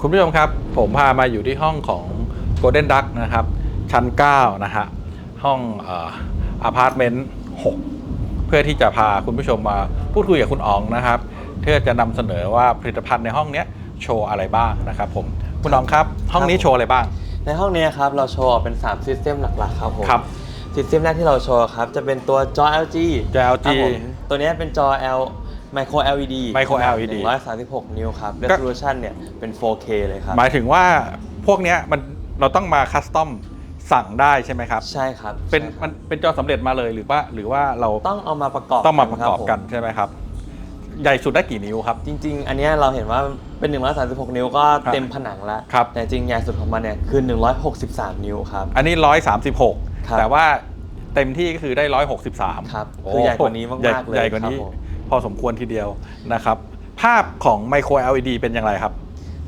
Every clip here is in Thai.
คุณผู้ชมครับ ผมพามาอยู่ที่ห้องของ Golden Duck นะครับ ชั้น 9 นะฮะ ห้องอพาร์ตเมนต์ 6 เพื่อที่จะพาคุณผู้ชมมาพูดคุยกับคุณอ๋องนะครับ เพื่อจะนำเสนอว่าผลิตภัณฑ์ในห้องเนี้ยโชว์อะไรบ้างนะครับผม คุณอ๋องครับ ห้องนี้โชว์อะไรบ้าง ในห้องนี้ครับ เราโชว์เป็น3 System หลักๆ ครับผมครับซิสเต็มแรกที่เราโชว์ครับ จะเป็นตัวจอ LG จอ LG ครับผมตัวนี้เป็นจอ L Micro LED Micro ขนาด LED 136 นิ้วครับก็ resolution เนี่ยเป็น 4K เลยครับ หมายถึงว่าพวกเนี้ยมันเราต้องมาคัสตอมสั่งได้ใช่ไหมครับ ใช่ครับเป็นใช่ครับมันเป็นจอสำเร็จมาเลยหรือว่าหรือว่าเราต้องเอามาประกอบต้องมาประกอบกันคผมใช่ไหมครับ ใหญ่สุดได้กี่นิ้วครับจริง ๆ อันเนี้ยเราเห็นว่าเป็น 136 นิ้วก็ครับเต็มผนังแล้ว ครับ แต่จริงใหญ่สุดของมันเนี่ยคือ 163 นิ้วครับ อันนี้ร้อยสามสิบหกครับแต่ว่าเต็มที่ก็คือได้ร้อยหกสิบสามครับคือใหญ่กว่านี้มากๆเลยใหญ่กว่านี้ ครับผม พอสมควรทีเดียวนะครับภาพของไมโคร LED เป็นอย่างไรครับ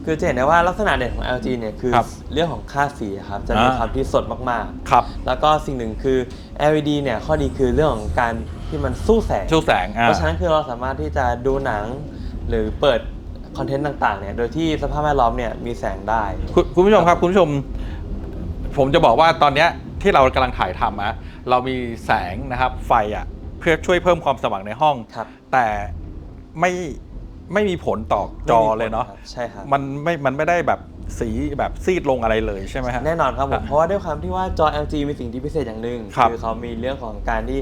คือจะเห็นได้ว่าลักษณะเด่นของ LG เนี่ยคือครับเรื่องของค่าสีครับจะมีอ่า ความที่สดมากๆครับแล้วก็สิ่งหนึ่งคือ LED เนี่ยข้อดีคือเรื่องของการที่มันสู้แสง ชูแสงอ่า เพราะฉะนั้นคือเราสามารถที่จะดูหนัง หรือเปิดคอนเทนต์ต่างๆเนี่ยโดยที่สภาพแวดล้อมเนี่ยมีแสงได้ คุณคุณผู้ชมครับคุณผู้ชม ผมจะบอกว่าตอนเนี้ยที่เรากำลังถ่ายทำอะเรามีแสงนะครับไฟอะ เพื่อช่วยเพิ่มความสว่างในห้อง ครับแต่ไม่ไม่มีผลต่อจอเลยเนาะไม่มีผลครับใช่ครับ มันไม่มันไม่ได้แบบสีแบบซีดลงอะไรเลยใช่ไหมฮะ แน่นอนครับผมอะเพราะว่าด้วยความที่ว่าจอ LG มีสิ่งที่พิเศษอย่างหนึ่งครับอเขามีเรื่องของการที่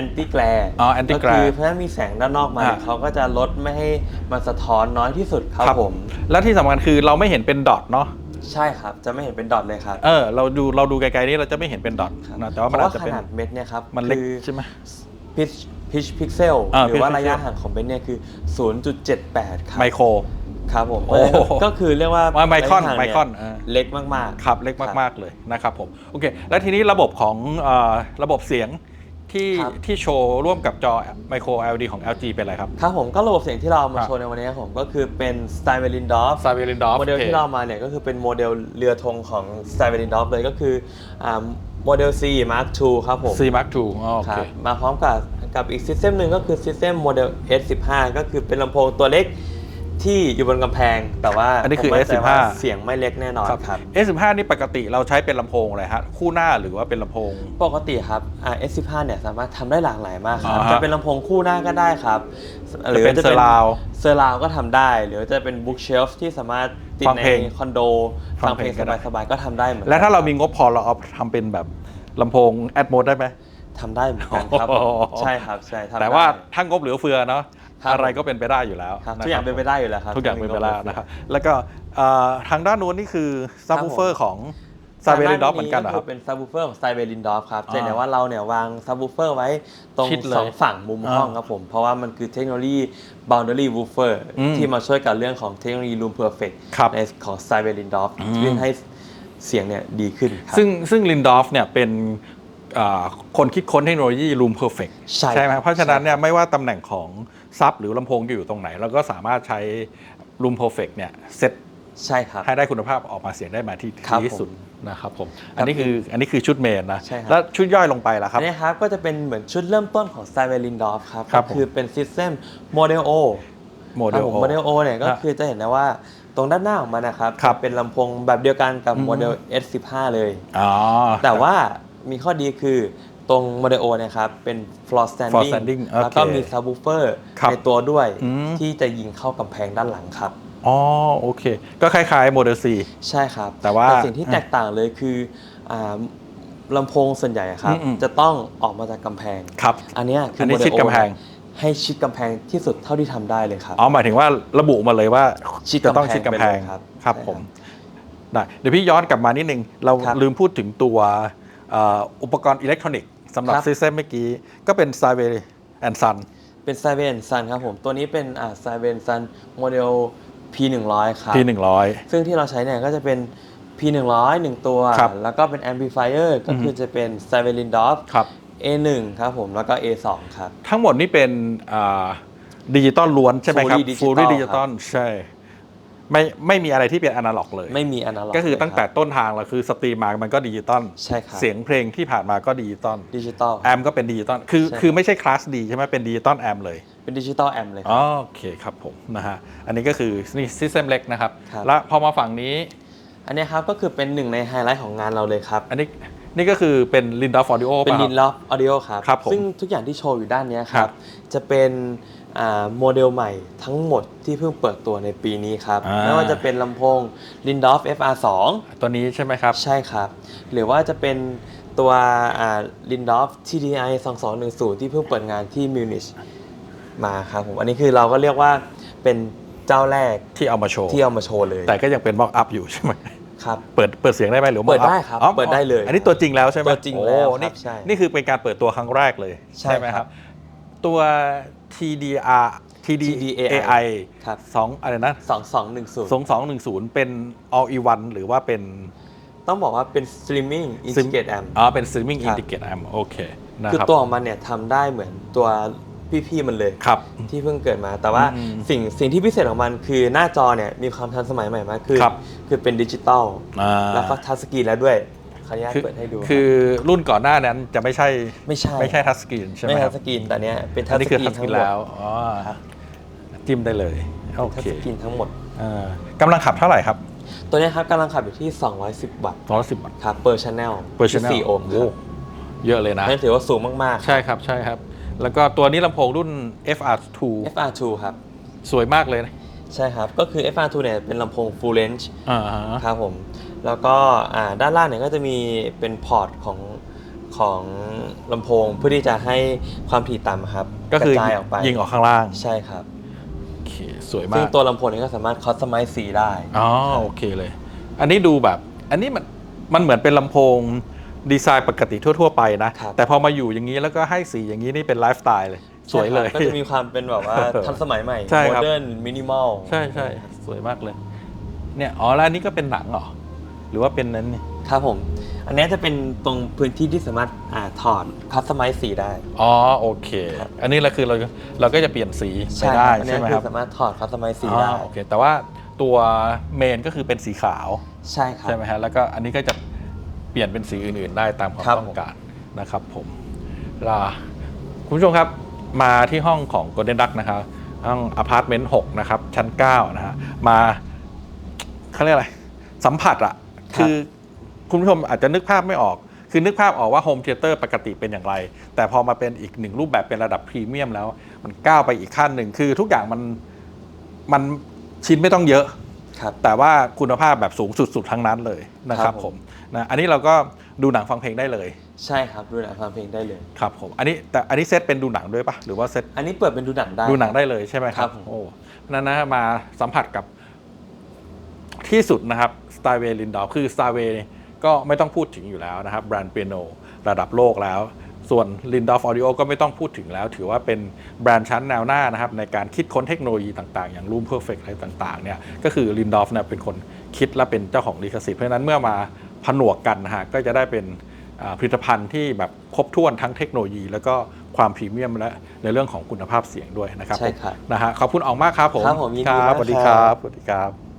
anti glare อ๋อ anti ก็ glare คือเพราะฉะนั้นมีแสงด้านนอกมาเนี่ยอะเขาก็จะลดไม่ให้มันสะท้อนน้อยที่สุดครับผม แล้วที่สำคัญคือเราไม่เห็นเป็นดอทเนาะใช่ครับ จะไม่เห็นเป็นดอทเลยครับเออเราดูเราดูไกลๆนี่เราจะไม่เห็นเป็นดอทครับนะแต่ว่าเพมันราะอาว่าจจะขเป็นนาดเม็ดเนี่ยครับมันเล็กคือ ใช่ไหม พิชพิชพิกเซลอ่าหรือว่า pitch ระยะ pixel ห่างของเบนเนี่ยคือ 0.78 ครับไมโคร ครับผมโอ้โห ก็คือเรียกว่าว่าไมครอนระยะห่างไมเยครอนอ่า เล็กมากๆ ครับเล็กมาก ๆ เลยนะครับผมโอเค แล้วทีนี้ระบบของเอ่อระบบเสียงที่ครับ ที่โชว์ร่วมกับจอไมโคร LED ของ LG เป็นอะไรครับ ครับผมก็ระบบเสียงที่เราเอาคมารับ โชว์ในวันนี้ครับผมก็คือเป็น s t y l e n d o r f s a v i l i n d o r f โมเดลที่เรามาเนี่ยก็คือเป็นโมเดลเรือธงของ s t y l e n d o r f เลยก็คืออ่า โมเดล C Mark II ครับผม C Mark II อ๋อโอครัเคบมาพร้อมกับกับอีกซิสเต็มหนึ่งก็คือซิสเต็มโมเดล S15 ก็คือเป็นลำโพงตัวเล็ก ที่อยู่บนกำแพงแต่ว่าอันนี้คือผมมั่ใจ S15 ว่าเสียงไม่เล็กแน่นอนครับ S15 นี่ปกติเราใช้เป็นลำโพงอะไรฮะ คู่หน้าหรือว่าเป็นลำโพง ปกติครับอ่า S15 เนี่ยสามารถทำได้หลากหลายมากครับ อ่าฮะ จะเป็นลำโพงคู่หน้าก็ได้ครับจะเป็น surround เซอร์ราวก็ทำได้ หรือจะเป็นบุ๊กเชลฟ์ที่สามารถติดฟังในเพลงคอนโดฟัฟังงเพเพลลงงก็ได้ สบายๆก็ทำได้เหมือนกันแล้วถ้าเรามีคบงบพอเราเอาทำเป็นแบบลำโพงแอดโมดได้ไหม ทำได้เหมือนกันครับ โอ้โห ใช่ครับใช่ทำแต่ว่าได้ถ้างบเหลือเฟือเนาะครับ อะไรก็เป็นไปได้อยู่แล้วครับะทุกอย่างเป็นไปได้อยู่แล้วครับทุกอย่างเป็นไปได้นะครับแล้วก็เอ่อทางด้านนู้นนี่คือซับครับวูผมเฟอร์ของซาเวลินดอฟเหมือนกันเหรอครับเป็นซับวูเฟอร์ของสไตเบลินดอฟครับอ่าจะเห็นได้ว่าเราเนี่ยวางซับวูเฟอร์ไว้ตรงชิดเลยสองฝั่งมุมห้องอ่าครับผม เพราะว่ามันคือเทคโนโลยี boundary woofer อืมที่มาช่วยกับเรื่องของเทคโนโลยี room perfect ครับในของสไตเบลินดอฟอืมที่ให้เสียงเนี่ยดีขึ้นครับซึ่งซึ่งลินดอฟเนี่ยเป็นเอ่อคนคิดค้นเทคโนโลยี Room Perfect ใช่ไหมครับเพราะฉะนั้นเนี่ยใช่ครับไม่ว่าตำแหน่งของ ซับหรือลำโพงจะอยู่ตรงไหน เราก็สามารถใช้ Room Perfect เนี่ยเซตใช่ครับ ให้ได้คุณภาพออกมาเสียงได้มาที่ครับดีที่สุดผมนะครับผมอันนี้คืออันนี้คือชุดเมนนะใช่ครับ แล้วชุดย่อยลงไปล่ะคอัรับนนี้ครับก็จะเป็นเหมือนชุดเริ่มต้นของสไตเบลินดอฟครับครัก็บผมคือเป็น System Model O โมเดล โมเดล O เนี่ยก็ฮะคือจะเห็นได้ว่าตรงด้านหน้าของมันนะครับครับจะเป็นลำโพงแบบเดียวกันกับอืมโมเดล S15 เลย อ๋อ แต่ว่ามีข้อดีคือ ตรงโมเดล O เนะครับเป็น floor standing, floor standing โอเคแล้วก็มี subwoofer ครับในตัวด้วยอืม ที่จะยิงเข้ากำแพงด้านหลังครับ อ๋อโอเค ก็คล้ายๆโมเดล C ใช่ครับแต่ว่าสิ่งที่แตกต่างเลยคืออ่าลำโพงส่วนใหญ่อะครับ อืมๆ จะต้องออกมาจากกำแพง ครับ อันเนี้ยคือัอนนี้โมเดชิดล O กำแพง ให้ชิดกำแพงที่สุดเท่าที่ทำได้เลยครับ อ๋อหมายถึงว่าระบุมาเลยว่าชิดจะต้องกำแพงชิดกำแพงไปเลยครับครับใช่ผมได้เดี๋ยวพี่ย้อนกลับมานิดนึง เราครับลืมพูดถึงตัวเอ่ออุปกรณ์อิเล็กทรอนิกส์ สำหรับครับ ซิสเต็มเมื่อกี้ ก็เป็น s a v e and Sun เป็น s ซเวนซันครับผม ตัวนี้เป็นอ่า s ซเวนซันโมเดล P100 ครับ P100 ซึ่งที่เราใช้เนี่ยก็จะเป็น P100 1ตัว ครับ แล้วก็เป็น amplifier ก็คือจะเป็น s ซเวลินดอฟ ครับ A1 ครับผม แล้วก็ A2 ครับ ทั้งหมดนี่เป็นดิจิตอลล้วนใช่ไหมครับ Fully digital Fully ครับ ดิจิตอลใช่ ไม่ไม่มีอะไรที่เป็นอนาล็อกเลย ไม่มีอนาล็อกก็คือตั้งแต่ต้นทางเราคือสตรีมมามันก็ดิจิตอลใช่ครับเสียงเพลงที่ผ่านมาก็ดิจิตอลดิจิตอลแอมก็เป็นดิจิตอลคือใช่คือไม่ใช่คลาสดีใช่ไหมเป็นดิจิตอลแอมเลยเป็นดิจิตอลแอมเลยคอ๋รัอบโอเคครับผมนะฮะอันนี้ก็คือนี่ซิสเต็มเล็กนะครับครับแล้วพอมาฝั่งนี้ อันเนี้ยครับก็คือเป็นหนึ่งในไฮไลท์ของงานเราเลยครับ อันนี้นี่ก็คือเป็น Linda Audio เป็นป่ะลินล็อฟออดิโอครับครับผมซึ่งทุกอย่างที่โชว์อยู่ด้านเนี้ยคครัรับบจะเป็นอ่า โมเดลใหม่ทั้งหมดที่เพิ่งเปิดตัวในปีนี้ครับ อ่า ไม่ว่าจะเป็นลำโพง Lindorf FR2 ตัวนี้ใช่ไหมครับ ใช่ครับ หรือว่าจะเป็นตัวอ่า Lindorf TDI 2210 ที่เพิ่งเปิดงานที่มิวนิชมาครับผม อันนี้คือเราก็เรียกว่าเป็นเจ้าแรกที่เอามาโชว์ ที่เอามาโชว์เลยแต่ก็ยังเป็น mock up อยู่ใช่ไหมครับ เปิดเปิดเสียงได้ไหมหรือเปิด mock up ได้ครับอ๋อเปิดได้เลยอันนี้ตัวจริงแล้วใช่ไหมตัวจริงแล้วโอ้ครับนี่ใช่นี่คือเป็นการเปิดตัวครั้งแรกเลยใช่ไหมคครัรับบตัว TDR TDAI ครับ สองอะไรนะ2210สองสองหนึ่งศูนย์เป็น all in one หรือว่าเป็น ต้องบอกว่าเป็น streaming integrate amp อ๋อ เป็น streaming ครับ integrate amp โอเคนะคือครับ ตัวของมันเนี่ยทำได้เหมือนตัวพี่ๆมันเลย ครับ ที่เพิ่งเกิดมา แต่ว่าอืมสิ่งสิ่งที่พิเศษของมันคือหน้าจอเนี่ยมีความทันสมัยใหม่มากขึ้นครับ คือเป็นดิจิตอลอ่า แล้วก็ทัชสกรีนแล้วด้วย ขออนุญาตคือเปิดให้ดูคือรุ่นก่อนหน้านั้นจะไม่ใช่ไม่ใช่ไม่ใช่ทัชสกรีนใช่ไหมไม่คทัรัชบสกรีนแต่เนี้ยเป็นทัอัชนนี้สคือกรีทันชสทั้กรีงนหมด แล้วอ๋อครับ จิ้มได้เลยโอทัชเคสกรีนทั้งหมด อ่ากำลังขับเท่าไหร่ครับตัวเนี้ยครับกำลังขับอยู่ที่ 210 วัตต์210วัตต์ครับ per channel เปอร์เซ็นต์4โอห์มคโอ้รับเยอะเลยนะ นั่นถือว่าสูงมากๆใช่ครับใช่ครับ แล้วก็ตัวนี้ลำโพงรุ่น FR2 FR2 ครับ สวยมากเลยนะใช่ครับ ก็คือ FR2 เนี่ยเป็นลำโพง full range อ่าฮะ ครับผม แล้วก็อ่าด้านล่างเนี่ยก็จะมีเป็นพอร์ตของของลำโพงเพื่อที่จะให้ความถี่ต่ำครับก็คือกระจายออกไปยิงออกข้างล่างใช่ครับโอเคสวยมาซึ่งกตัวลำโพงนี้ก็สามารถคัสตอมไมซ์สีได้อ๋อโอเคเลย อันนี้ดูแบบ อันนี้มันมันเหมือนเป็นลำโพงดีไซน์ปกติทั่ว ๆ ไปนะครับแต่พอมาอยู่อย่างนี้แล้วก็ให้สีอย่างนี้นี่เป็นไลฟ์สไตล์เลย สวยเลยใช่ครับก็จะมีความเป็นแบบว่าทันสมัยใหม่ใช่โมครับเดิร์นมินิมอลใช่ใช่สวยมากเลยเนี่ยอ๋อแล้วอันนี้ก็เป็นหนังเหรอ หรือว่าเป็นนั้นนี่ครับผม อันนี้จะเป็นตรงพื้นที่ที่สามารถอ่าถอดคัสตอมไมซ์สีได้ อ๋อโอเคครับอันนี้เราคือเราเราก็จะเปลี่ยนสีไปได้อันใช่นี้ไหมคืครัอบสามารถถอดคัสตอมไมซ์สีอ๋อได้โอเค แต่ว่าตัวเมนก็คือเป็นสีขาวใช่ครับใช่ไหมฮะแล้วก็อันนี้ก็จะเปลี่ยนเป็นสีอื่น ๆ ได้ตามความครับต้องการนะครับผมลาคุณผู้ชมครับมาที่ห้องของ Golden Duck นะครับห้องอพาร์ตเมนต์6นะครับชั้น 9 นะฮะมาเขาเรียกอะไร สัมผัสอะ คือคุณผู้ชมอาจจะนึกภาพไม่ออก คือนึกภาพออกว่าโฮมเทเตอร์ปกติเป็นอย่างไร แต่พอมาเป็นอีกหนึ่งรูปแบบเป็นระดับพรีเมียมแล้ว มันก้าวไปอีกขั้นหนึ่งคือทุกอย่างมันมันชิ้นไม่ต้องเยอะครับแต่ว่าคุณภาพแบบสูงสุดๆทั้งนั้นเลยนะคครัรับบผผมมนะอันนี้เราก็ดูหนังฟังเพลงได้เลย ใช่ครับดูหนังฟังเพลงได้เลยครับผมอันนี้แต่อันนี้เซตเป็นดูหนังด้วยปะหรือว่าเซตอันนี้เปิดเป็นดูหนังได้ดูหนังได้เลยใช่ไหมคครัรับบผมโอ้นั่นนะมาสัมผัสกับ ที่สุดนะครับ s t y w a y l i n d o r f คือ s t y w a y ก็ไม่ต้องพูดถึงอยู่แล้วนะครับแบรนด์เปียโนระดับโลกแล้ว ส่วน l i n d o r f Audio ก็ไม่ต้องพูดถึงแล้ว ถือว่าเป็นแบรนด์ชั้นแนวหน้านะครับในการคิดค้นเทคโนโลยีต่างๆ อย่าง Room Perfect อะไรต่างๆเนี่ยก็คือ l i n d o r f เนี่ยเป็นคนคิดและเป็นเจ้าของลิขสิทธิ์เพราะฉะนั้นเมื่อมาผนวกกันนะฮะก็จะได้เป็นอ่าผลิตภัณฑ์ที่แบบครบถ้วนทั้งเทคโนโลยี แล้วก็ความพรีเมียมและในเรื่องของคุณภาพเสียงด้วยนะครับใช่ครับนะฮะขอบคุณออกมากครับผมครับผมยินดีคมารักบสวัสดีคครัรับบสวัสดีครับ